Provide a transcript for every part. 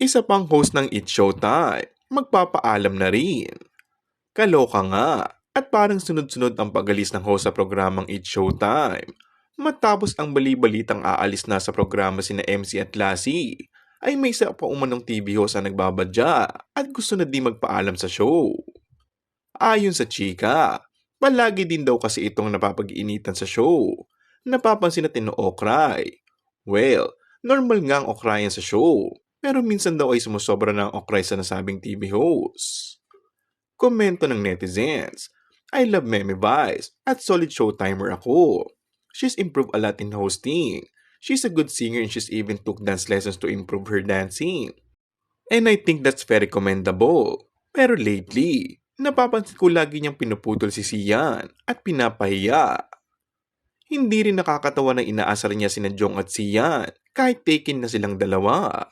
isa pang host ng It Showtime, magpapaalam na rin. Kaloka nga, at parang sunod-sunod ang pagalis ng host sa programang It Showtime. Matapos ang bali-balitang aalis na sa programa sina MC at Lassie, ay may isa pa umanong TV host ang nagbabadya at gusto na di magpaalam sa show. Ayon sa chika, palagi din daw kasi itong napapag-initan sa show. Napapansin natin no okray. Well, normal nga ang okrayan sa show, pero minsan daw ay sumusobra ang okray sa nasabing TV host. Komento ng netizens, I love Meme Vice at solid showtimer ako. She's improved a lot in hosting. She's a good singer and she's even took dance lessons to improve her dancing. And I think that's very commendable. Pero lately, napapansin ko lagi niyang pinuputol si Sian at pinapahiya. Hindi rin nakakatawa na inaasar niya sina Jong at Sian kahit taken na silang dalawa.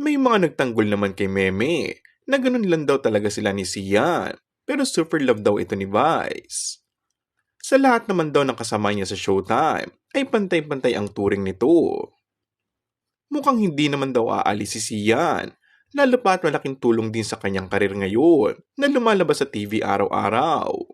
May mga nagtanggol naman kay Meme na ganun lang daw talaga sila ni Sian pero super love daw ito ni Vice. Sa lahat naman daw ng kasama niya sa showtime ay pantay-pantay ang turing nito. Mukhang hindi naman daw aalis si Sian, lalo pa at malaking tulong din sa kanyang karir ngayon na lumalabas sa TV araw-araw.